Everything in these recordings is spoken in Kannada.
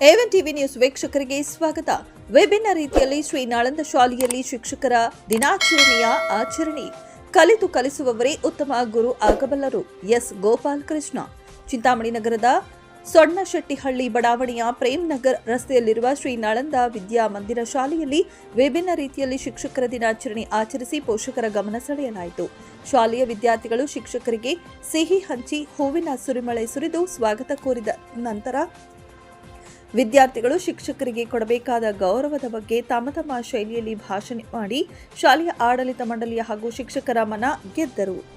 ಏವನ್ ಟಿವಿ ನ್ಯೂಸ್ ವೀಕ್ಷಕರಿಗೆ ಸ್ವಾಗತ. ವಿಭಿನ್ನ ರೀತಿಯಲ್ಲಿ ಶ್ರೀ ನಾಳಂದ ಶಾಲೆಯಲ್ಲಿ ಶಿಕ್ಷಕರ ದಿನಾಚರಣೆಯ ಆಚರಣೆ. ಕಲಿತು ಕಲಿಸುವವರೇ ಉತ್ತಮ ಗುರು ಆಗಬಲ್ಲರು. ಎಸ್ ಗೋಪಾಲ್ ಕೃಷ್ಣ. ಚಿಂತಾಮಣಿ ನಗರದ ಸೊಣ್ಣಶೆಟ್ಟಿಹಳ್ಳಿ ಬಡಾವಣೆಯ ಪ್ರೇಮ್ ನಗರ್ ರಸ್ತೆಯಲ್ಲಿರುವ ಶ್ರೀ ನಾಳಂದ ವಿದ್ಯಾ ಮಂದಿರ ಶಾಲೆಯಲ್ಲಿ ವಿಭಿನ್ನ ರೀತಿಯಲ್ಲಿ ಶಿಕ್ಷಕರ ದಿನಾಚರಣೆ ಆಚರಿಸಿ ಪೋಷಕರ ಗಮನ ಸೆಳೆಯಲಾಯಿತು. ಶಾಲೆಯ ವಿದ್ಯಾರ್ಥಿಗಳು ಶಿಕ್ಷಕರಿಗೆ ಸಿಹಿ ಹಂಚಿ, ಹೂವಿನ ಸುರಿಮಳೆ ಸುರಿದು ಸ್ವಾಗತ ಕೋರಿದ ನಂತರ ವಿದ್ಯಾರ್ಥಿಗಳು ಶಿಕ್ಷಕರಿಗೆ ಕೊಡಬೇಕಾದ ಗೌರವದ ಬಗ್ಗೆ ತಮ್ಮ ತಮ್ಮ ಶೈಲಿಯಲ್ಲಿ ಭಾಷಣ ಮಾಡಿ ಶಾಲೆಯ ಆಡಳಿತ ಮಂಡಳಿಯ ಹಾಗೂ ಶಿಕ್ಷಕರ ಮನ ಗೆದ್ದರು.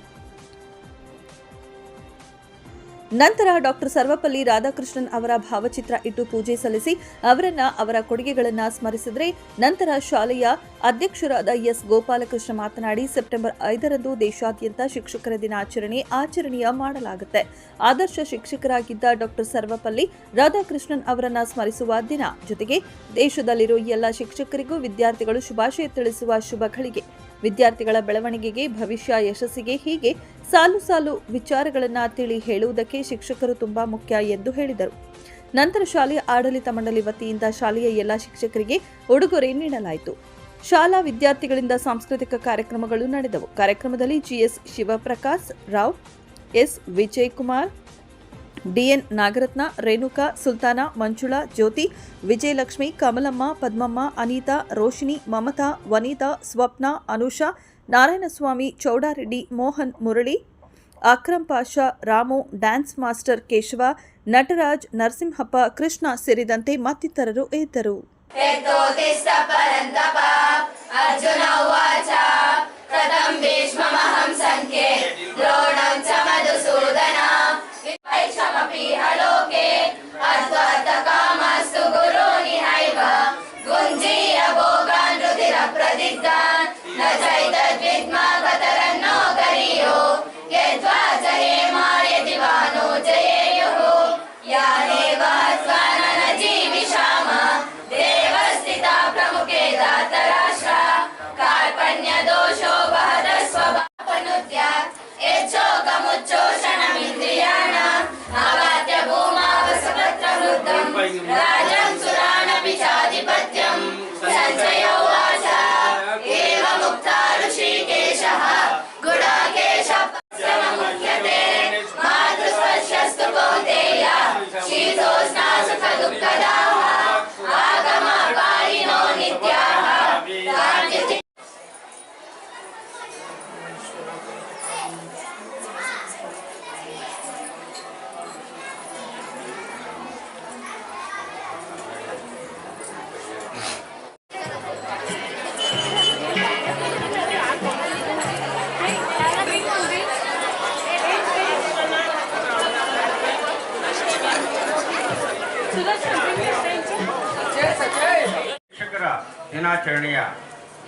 ನಂತರ ಡಾಕ್ಟರ್ ಸರ್ವಪಲ್ಲಿ ರಾಧಾಕೃಷ್ಣನ್ ಅವರ ಭಾವಚಿತ್ರ ಇಟ್ಟು ಪೂಜೆ ಸಲ್ಲಿಸಿ ಅವರನ್ನ ಅವರ ಕೊಡುಗೆಗಳನ್ನ ಸ್ಮರಿಸಿದರೆ ನಂತರ ಶಾಲೆಯ ಅಧ್ಯಕ್ಷರಾದ ಎಸ್ ಗೋಪಾಲಕೃಷ್ಣ ಮಾತನಾಡಿ ಸೆಪ್ಟೆಂಬರ್ ಐದರಂದು ದೇಶಾದ್ಯಂತ ಶಿಕ್ಷಕರ ದಿನಾಚರಣೆ ಆಚರಣೆಯ ಮಾಡಲಾಗುತ್ತೆ. ಆದರ್ಶ ಶಿಕ್ಷಕರಾಗಿದ್ದ ಡಾಕ್ಟರ್ ಸರ್ವಪಲ್ಲಿ ರಾಧಾಕೃಷ್ಣನ್ ಅವರನ್ನ ಸ್ಮರಿಸುವ ದಿನ ಜೊತೆಗೆ ದೇಶದಲ್ಲಿರುವ ಎಲ್ಲ ಶಿಕ್ಷಕರಿಗೂ ವಿದ್ಯಾರ್ಥಿಗಳು ಶುಭಾಶಯ ತಿಳಿಸುವ ಶುಭ ಘಳಿಗೆ ವಿದ್ಯಾರ್ಥಿಗಳ ಬೆಳವಣಿಗೆಗೆ, ಭವಿಷ್ಯ ಯಶಸ್ಸಿಗೆ ಹೀಗೆ ಸಾಲು ಸಾಲು ವಿಚಾರಗಳನ್ನು ತಿಳಿ ಹೇಳುವುದಕ್ಕೆ ಶಿಕ್ಷಕರು ತುಂಬಾ ಮುಖ್ಯ ಎಂದು ಹೇಳಿದರು. ನಂತರ ಶಾಲೆಯ ಆಡಳಿತ ಮಂಡಳಿ ವತಿಯಿಂದ ಶಾಲೆಯ ಎಲ್ಲ ಶಿಕ್ಷಕರಿಗೆ ಉಡುಗೊರೆ ನೀಡಲಾಯಿತು. ಶಾಲಾ ವಿದ್ಯಾರ್ಥಿಗಳಿಂದ ಸಾಂಸ್ಕೃತಿಕ ಕಾರ್ಯಕ್ರಮಗಳು ನಡೆದವು. ಕಾರ್ಯಕ್ರಮದಲ್ಲಿ GS Shivaprakash Rao, S Vijay Kumar DN Nagaratna, Renuka, Sultana, Manjula, Jyothi, Vijayalakshmi, Kamalamma, Padmamma, Anitha Roshini Mamatha, Vanitha, Swapna, Anusha, Narayanaswamy, Chowdareddy, Mohan Murali, Akram Pasha, Ramu, dance master Keshava, Nataraj, Narasimhappa, Krishna ಸೇರಿದಂತೆ ಮತ್ತಿತರರು ಇದ್ದರು. ಅರ್ಜುನ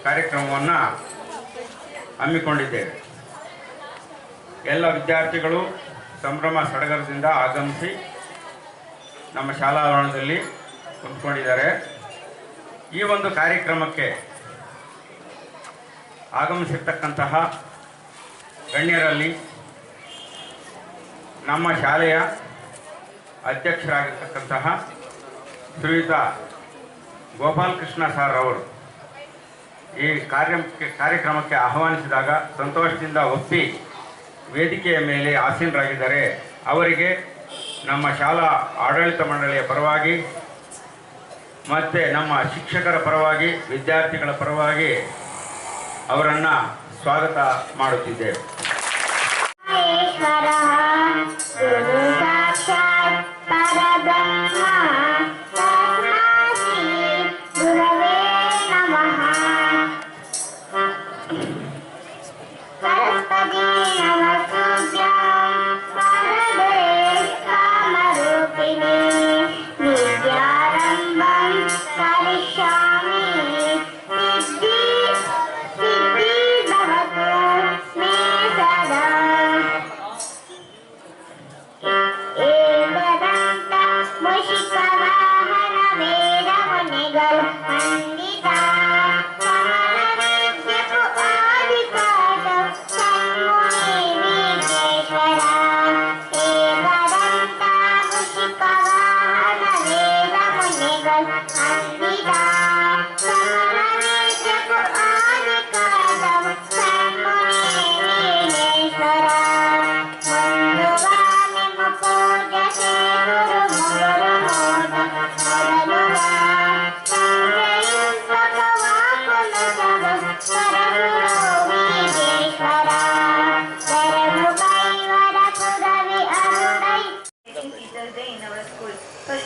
ಕಾರ್ಯಕ್ರಮವನ್ನು ಹಮ್ಮಿಕೊಂಡಿದ್ದೇವೆ. ಎಲ್ಲ ವಿದ್ಯಾರ್ಥಿಗಳು ಸಂಭ್ರಮ ಸಡಗರದಿಂದ ಆಗಮಿಸಿ ನಮ್ಮ ಶಾಲಾ ಆವರಣದಲ್ಲಿ ಕುಂತ್ಕೊಂಡಿದ್ದಾರೆ. ಈ ಒಂದು ಕಾರ್ಯಕ್ರಮಕ್ಕೆ ಆಗಮಿಸಿರ್ತಕ್ಕಂತಹ ಗಣ್ಯರಲ್ಲಿ ನಮ್ಮ ಶಾಲೆಯ ಅಧ್ಯಕ್ಷರಾಗಿರ್ತಕ್ಕಂತಹ ಶ್ರೀಯುತ ಗೋಪಾಲಕೃಷ್ಣ ಸರ್ ಅವರು ಈ ಕಾರ್ಯಕ್ಕೆ, ಕಾರ್ಯಕ್ರಮಕ್ಕೆ ಆಹ್ವಾನಿಸಿದಾಗ ಸಂತೋಷದಿಂದ ಒಪ್ಪಿ ವೇದಿಕೆಯ ಮೇಲೆ ಆಸೀನರಾಗಿದ್ದಾರೆ ಅವರಿಗೆ ನಮ್ಮ ಶಾಲಾ ಆಡಳಿತ ಮಂಡಳಿಯ ಪರವಾಗಿ ಮತ್ತು ನಮ್ಮ ಶಿಕ್ಷಕರ ಪರವಾಗಿ, ವಿದ್ಯಾರ್ಥಿಗಳ ಪರವಾಗಿ ಅವರನ್ನು ಸ್ವಾಗತ ಮಾಡುತ್ತಿದ್ದೇವೆ. Bye.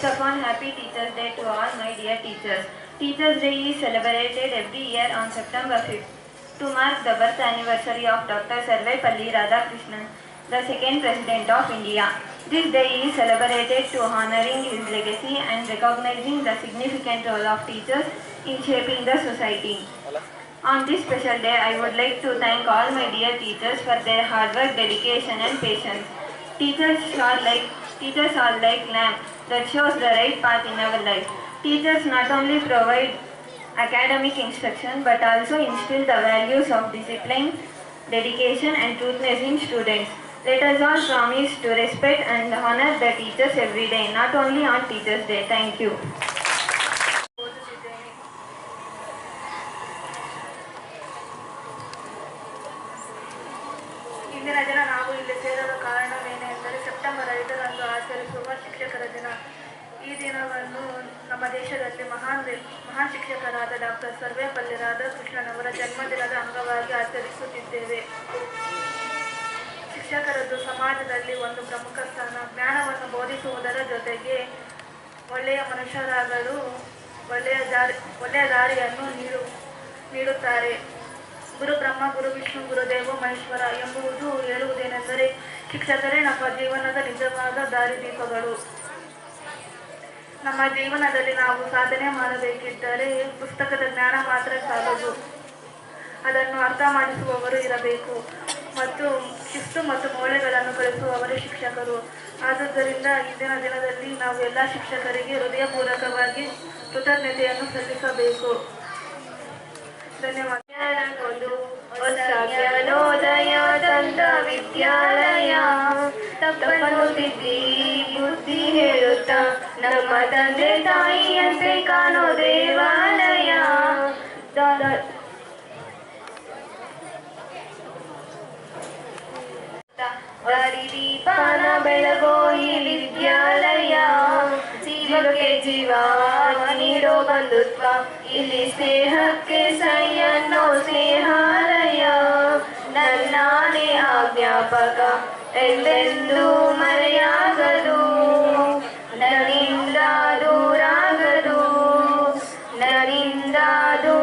On Happy Teachers Day to all my dear teachers. Teachers Day is celebrated every year on September 5th to mark the birth anniversary of Dr. Sarvepalli Radhakrishnan, the second President of India. This day is celebrated to honoring his legacy and recognizing the significant role of teachers in shaping the society. On this special day, I would like to thank all my dear teachers for their hard work, dedication, and patience. Teachers are like teachers are like lamp that shows the right path in our life. Teachers not only provide academic instruction but also instill the values of discipline, dedication, and truthness in students. Let us all promise to respect and honor the teachers every day, not only on Teachers' Day. Thank you. ದೇಶದಲ್ಲಿ ಮಹಾನ್ ಮಹಾನ್ ಶಿಕ್ಷಕರಾದ ಡಾಕ್ಟರ್ ಸರ್ವೇಪಲ್ಲಿ ರಾಧಾಕೃಷ್ಣನ್ ಅವರ ಜನ್ಮದಿನದ ಅಂಗವಾಗಿ ಆಚರಿಸುತ್ತಿದ್ದೇವೆ. ಶಿಕ್ಷಕರದ್ದು ಸಮಾಜದಲ್ಲಿ ಒಂದು ಪ್ರಮುಖ ಸ್ಥಾನ. ಜ್ಞಾನವನ್ನು ಬೋಧಿಸುವುದರ ಜೊತೆಗೆ ಒಳ್ಳೆಯ ಮನುಷ್ಯರಾಗಲು ಒಳ್ಳೆಯ ದಾರಿ, ಒಳ್ಳೆಯ ದಾರಿಯನ್ನು ನೀಡು, ನೀಡುತ್ತಾರೆ. ಗುರು ಬ್ರಹ್ಮ, ಗುರು ವಿಷ್ಣು, ಗುರುದೇವ, ಮಹೇಶ್ವರ ಎಂಬುವುದು ಹೇಳುವುದೇನೆಂದರೆ ಶಿಕ್ಷಕರೇ ನಮ್ಮ ಜೀವನದ ನಿಜವಾದ ದಾರಿದೀಪಗಳು. ನಮ್ಮ ಜೀವನದಲ್ಲಿ ನಾವು ಸಾಧನೆ ಮಾಡಬೇಕಿದ್ದರೆ ಪುಸ್ತಕದ ಜ್ಞಾನ ಮಾತ್ರ ಸಾಲದು. ಅದನ್ನು ಅರ್ಥ ಮಾಡಿಸುವವರು ಇರಬೇಕು. ಮತ್ತು ಶಿಸ್ತು ಮತ್ತು ಮೌಲ್ಯಗಳನ್ನು ಕಲಿಸುವವರು ಶಿಕ್ಷಕರು. ಆದುದರಿಂದ ಇಂದಿನ ದಿನದಲ್ಲಿ ನಾವು ಎಲ್ಲ ಶಿಕ್ಷಕರಿಗೆ ಹೃದಯಪೂರ್ವಕವಾಗಿ ಕೃತಜ್ಞತೆಯನ್ನು ಸಲ್ಲಿಸಬೇಕು. ಧನ್ಯವಾದ. ತಂದ ವಿದ್ಯಾಲಯ. ಬುದ್ಧಿ ಹೇಳುತ್ತಾ ನಮ್ಮ ತಂದೆ ತಾಯಿಯಂತೆ ಕಾಣೋ ದೇವಾಲಯ ದ- ದಾರಿದೀಪನ ಬೆಳಗೋ ಈ ವಿದ್ಯಾಲಯ ಜೀವಕ್ಕೆ ಜೀವ ನೀಡೋ ಬಂಧುತ್ವ ಇಲ್ಲಿ ಸ್ನೇಹಕ್ಕೆ ಸೈ ಅನ್ನೋ ಸ್ನೇಹಾಲಯ ನನ್ನಾನೇ ಆಜ್ಞಾಪಕ ಎಂದೆಂದೂ ಮರೆಯಾಗದು ನನ್ನಿಂದ ದೂರಾಗದು ನನ್ನಿಂದ ದೂರಾಗದು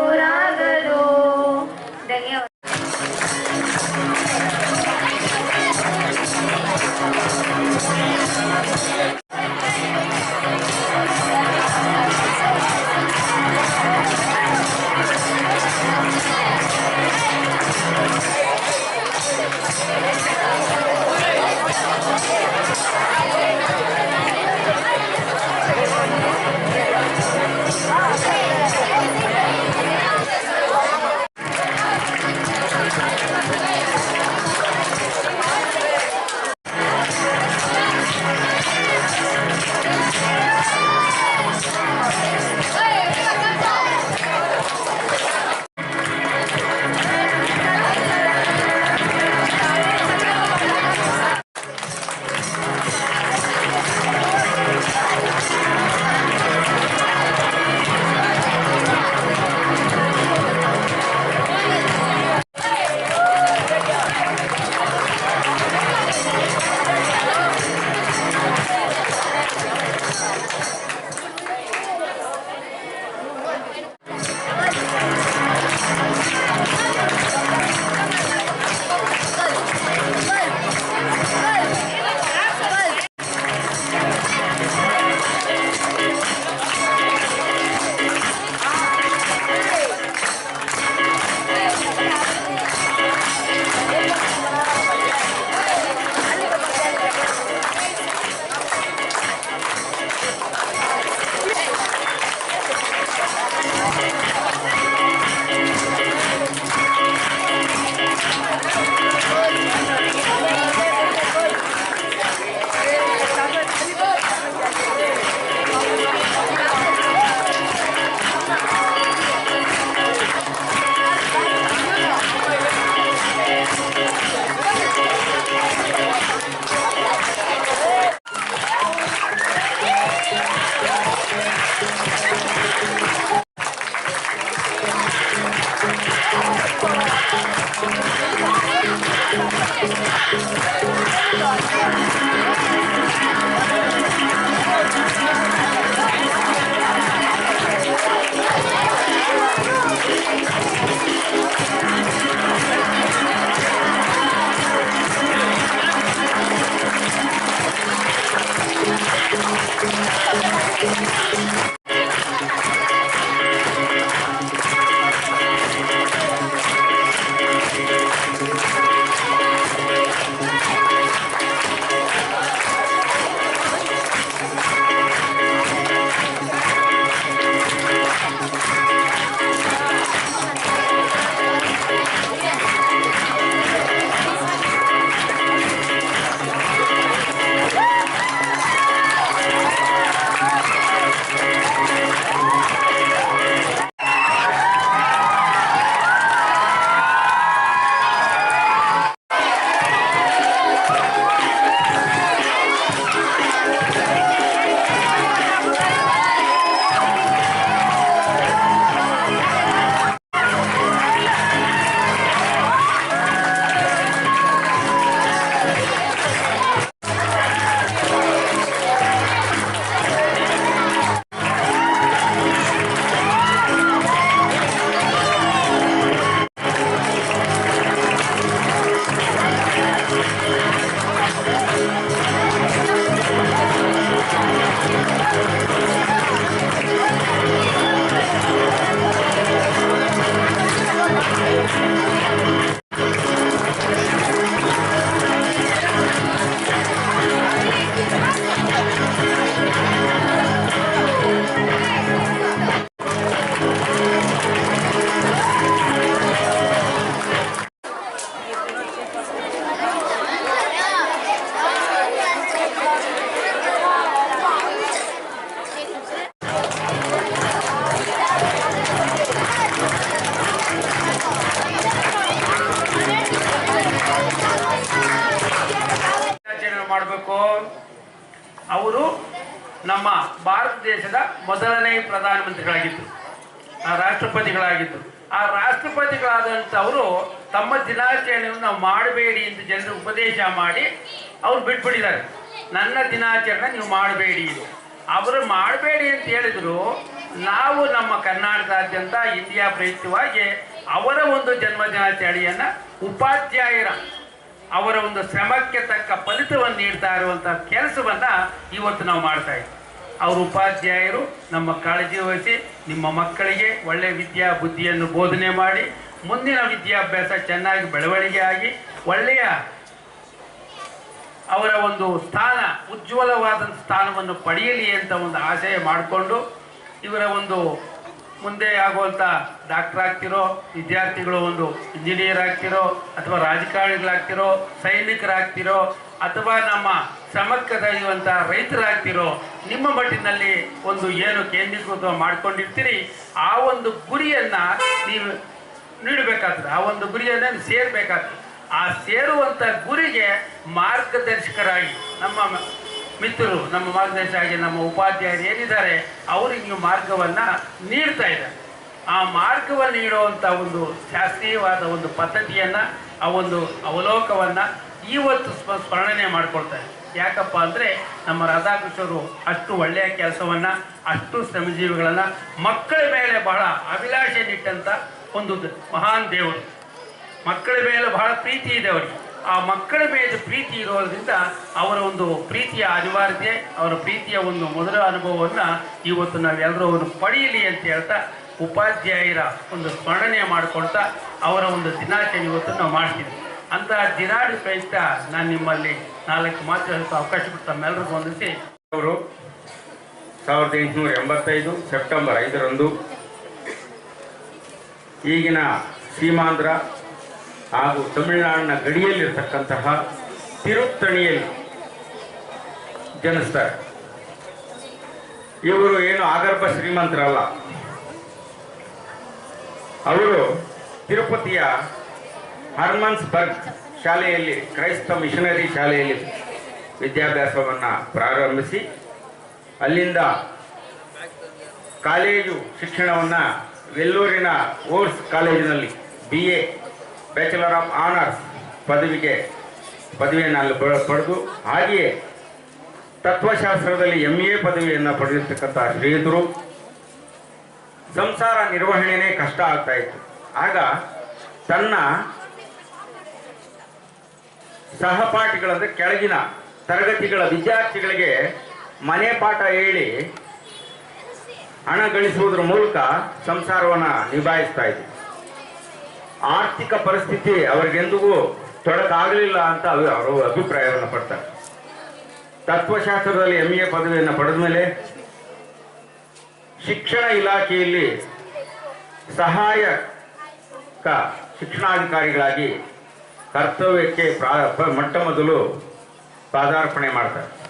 ಅವರು ನಮ್ಮ ಭಾರತ ದೇಶದ ಮೊದಲನೇ ಪ್ರಧಾನಮಂತ್ರಿಗಳಾಗಿದ್ದರು ಆ ರಾಷ್ಟ್ರಪತಿಗಳಾಗಿದ್ದರು ಆ ರಾಷ್ಟ್ರಪತಿಗಳಾದಂಥವರು ತಮ್ಮ ದಿನಾಚರಣೆಯನ್ನು ನಾವು ಮಾಡಬೇಡಿ ಅಂತ ಜನರು ಉಪದೇಶ ಮಾಡಿ ಅವ್ರು ಬಿಟ್ಬಿಟ್ಟಿದ್ದಾರೆ. ನನ್ನ ದಿನಾಚರಣೆ ನೀವು ಮಾಡಬೇಡಿ ಅವರು ಮಾಡಬೇಡಿ ಅಂತ ಹೇಳಿದ್ರು, ನಾವು ನಮ್ಮ ಕರ್ನಾಟಕದಾದ್ಯಂತ ಇಂಡಿಯಾ ಪ್ರಯುಕ್ತವಾಗಿ ಅವರ ಒಂದು ಜನ್ಮ ದಿನಾಚರಣೆಯನ್ನು ಉಪಾಧ್ಯಾಯರ ಅವರ ಒಂದು ಶ್ರಮಕ್ಕೆ ತಕ್ಕ ಫಲಿತವನ್ನು ನೀಡ್ತಾ ಇರುವಂಥ ಕೆಲಸವನ್ನ ಇವತ್ತು ನಾವು ಮಾಡ್ತಾ ಇದ್ದೀವಿ ಅವರು ಉಪಾಧ್ಯಾಯರು, ನಮ್ಮ ಕಾಳಜಿ ವಹಿಸಿ ನಿಮ್ಮ ಮಕ್ಕಳಿಗೆ ಒಳ್ಳೆ ವಿದ್ಯಾ ಬುದ್ಧಿಯನ್ನು ಬೋಧನೆ ಮಾಡಿ, ಮುಂದಿನ ವಿದ್ಯಾಭ್ಯಾಸ ಚೆನ್ನಾಗಿ ಬೆಳವಣಿಗೆ ಆಗಿ, ಒಳ್ಳೆಯ ಅವರ ಒಂದು ಸ್ಥಾನ, ಉಜ್ವಲವಾದಂಥ ಸ್ಥಾನವನ್ನು ಪಡೆಯಲಿ ಅಂತ ಒಂದು ಆಶಯ ಮಾಡಿಕೊಂಡು ಇವರ ಒಂದು ಮುಂದೆ ಆಗುವಂಥ ಡಾಕ್ಟರ್ ಆಗ್ತಿರೋ, ವಿದ್ಯಾರ್ಥಿಗಳು ಒಂದು ಇಂಜಿನಿಯರ್ ಆಗ್ತಿರೋ, ಅಥವಾ ರಾಜಕಾರಣಿಗಳಾಗ್ತಿರೋ, ಸೈನಿಕರಾಗ್ತಿರೋ, ಅಥವಾ ನಮ್ಮ ಶ್ರಮಕ್ಕೆ ರೈತರಾಗ್ತಿರೋ, ನಿಮ್ಮ ಮಟ್ಟಿನಲ್ಲಿ ಒಂದು ಏನು ಕೇಂದ್ರೀಕೃತ ಮಾಡ್ಕೊಂಡಿರ್ತೀರಿ, ಆ ಒಂದು ಗುರಿಯನ್ನು ನೀವು ನೀಡಬೇಕಾಗ್ತದೆ. ಆ ಒಂದು ಗುರಿಯನ್ನು ಸೇರಬೇಕಾಗ್ತದೆ. ಆ ಸೇರುವಂಥ ಗುರಿಗೆ ಮಾರ್ಗದರ್ಶಕರಾಗಿ ನಮ್ಮ ಮಿತ್ರರು, ನಮ್ಮ ಮಾರ್ಗದರ್ಶಕರಾಗಿ ನಮ್ಮ ಉಪಾಧ್ಯಾಯರು ಏನಿದ್ದಾರೆ ಅವರಿಗೆ ಮಾರ್ಗವನ್ನು ನೀಡ್ತಾ ಇದ್ದಾರೆ. ಆ ಮಾರ್ಗವನ್ನು ನೀಡುವಂಥ ಒಂದು ಶಾಸ್ತ್ರೀಯವಾದ ಒಂದು ಪದ್ಧತಿಯನ್ನು, ಆ ಒಂದು ಅವಲೋಕವನ್ನು ಇವತ್ತು ಸ್ಮ, ಸ್ಮರಣೆ ಮಾಡ್ಕೊಳ್ತಾರೆ ಯಾಕಪ್ಪ ಅಂದರೆ, ನಮ್ಮ ರಾಧಾಕೃಷ್ಣರು ಅಷ್ಟು ಒಳ್ಳೆಯ ಕೆಲಸವನ್ನು, ಅಷ್ಟು ಶ್ರಮಜೀವಿಗಳನ್ನು ಮಕ್ಕಳ ಮೇಲೆ ಬಹಳ ಅಭಿಲಾಷೆ ನಿಟ್ಟಂಥ ಒಂದು ಮಹಾನ್ ದೇವರು. ಮಕ್ಕಳ ಮೇಲೆ ಬಹಳ ಪ್ರೀತಿ ಇದೆ ಅವರಿಗೆ. ಆ ಮಕ್ಕಳ ಮೇಲೆ ಪ್ರೀತಿ ಇರೋದ್ರಿಂದ ಅವರ ಒಂದು ಪ್ರೀತಿಯ ಅನಿವಾರ್ಯತೆ, ಅವರ ಪ್ರೀತಿಯ ಒಂದು ಮೊದಲ ಅನುಭವವನ್ನು ಇವತ್ತು ನಾವೆಲ್ಲರೂ ಒಂದು ಪಡೆಯಲಿ ಅಂತ ಹೇಳ್ತಾ ಉಪಾಧ್ಯಾಯರ ಒಂದು ಸ್ಮರಣೆ ಮಾಡಿಕೊಳ್ತಾ ಅವರ ಒಂದು ದಿನಾಚರಣೆ ಇವತ್ತು ನಾವು ಮಾಡ್ತೀವಿ. ಅಂತಹ ದಿನಾಡಿ ಪ್ರಯುಕ್ತ ನಾನು ನಿಮ್ಮಲ್ಲಿ ನಾಲ್ಕು ಮಾತು ಅವಕಾಶ ಕೊಡ್ತಾ ತಮ್ಮೆಲ್ಲರಿಗೂ ಹೊಂದಿಸಿ ಅವರು ಸಾವಿರದ ಎಂಟುನೂರ ಎಂಬತ್ತೈದು ಸೆಪ್ಟೆಂಬರ್ ಐದರಂದು ಈಗಿನ ಸೀಮಾಂಧ್ರ ಹಾಗೂ ತಮಿಳುನಾಡಿನ ಗಡಿಯಲ್ಲಿರ್ತಕ್ಕಂತಹ ತಿರುತ್ತಣಿಯಲ್ಲಿ ಜನಿಸ್ತಾರೆ. ಇವರು ಏನು ಆಗರ್ಭ ಶ್ರೀಮಂತರಲ್ಲ. ಅವರು ತಿರುಪತಿಯ ಹರ್ಮನ್ಸ್ಬರ್ಗ್ ಶಾಲೆಯಲ್ಲಿ, ಕ್ರೈಸ್ತ ಮಿಷನರಿ ಶಾಲೆಯಲ್ಲಿ ವಿದ್ಯಾಭ್ಯಾಸವನ್ನು ಪ್ರಾರಂಭಿಸಿ, ಅಲ್ಲಿಂದ ಕಾಲೇಜು ಶಿಕ್ಷಣವನ್ನು ವೆಲ್ಲೂರಿನ ಓರ್ಸ್ ಕಾಲೇಜಿನಲ್ಲಿ B A bachelor of honours ಪದವಿಗೆ ಪದವಿಯನ್ನು ಅಲ್ಲಿ ಪಡ- ಪಡೆದು ಹಾಗೆಯೇ ತತ್ವಶಾಸ್ತ್ರದಲ್ಲಿ ಎಂ ಎ ಪದವಿಯನ್ನು ಪಡೆದಿರ್ತಕ್ಕಂಥ ಶ್ರೀಯುತರು ಸಂಸಾರ ನಿರ್ವಹಣೆನೇ ಕಷ್ಟ ಆಗ್ತಾ ಇತ್ತು. ಆಗ ತನ್ನ ಸಹಪಾಠಿಗಳಂದ್ರೆ ಕೆಳಗಿನ ತರಗತಿಗಳ ವಿದ್ಯಾರ್ಥಿಗಳಿಗೆ ಮನೆ ಪಾಠ ಹೇಳಿ ಹಣ ಗಳಿಸುವುದರ ಮೂಲಕ ಸಂಸಾರವನ್ನು ನಿಭಾಯಿಸ್ತಾ ಇದ್ರು. ಆರ್ಥಿಕ ಪರಿಸ್ಥಿತಿ ಅವರಿಗೆಂದಿಗೂ ತೊಡಕಾಗಲಿಲ್ಲ ಅಂತ ಅವರು ಅಭಿಪ್ರಾಯವನ್ನು ಪಡ್ತಾರೆ. ತತ್ವಶಾಸ್ತ್ರದಲ್ಲಿ ಎಂ ಎ ಪದವಿಯನ್ನು ಪಡೆದ ಮೇಲೆ ಶಿಕ್ಷಣ ಇಲಾಖೆಯಲ್ಲಿ ಸಹಾಯಕ ಶಿಕ್ಷಣಾಧಿಕಾರಿಗಳಾಗಿ ಕರ್ತವ್ಯಕ್ಕೆ ಮೊಟ್ಟ ಮೊದಲು ಪಾದಾರ್ಪಣೆ ಮಾಡ್ತಾರೆ.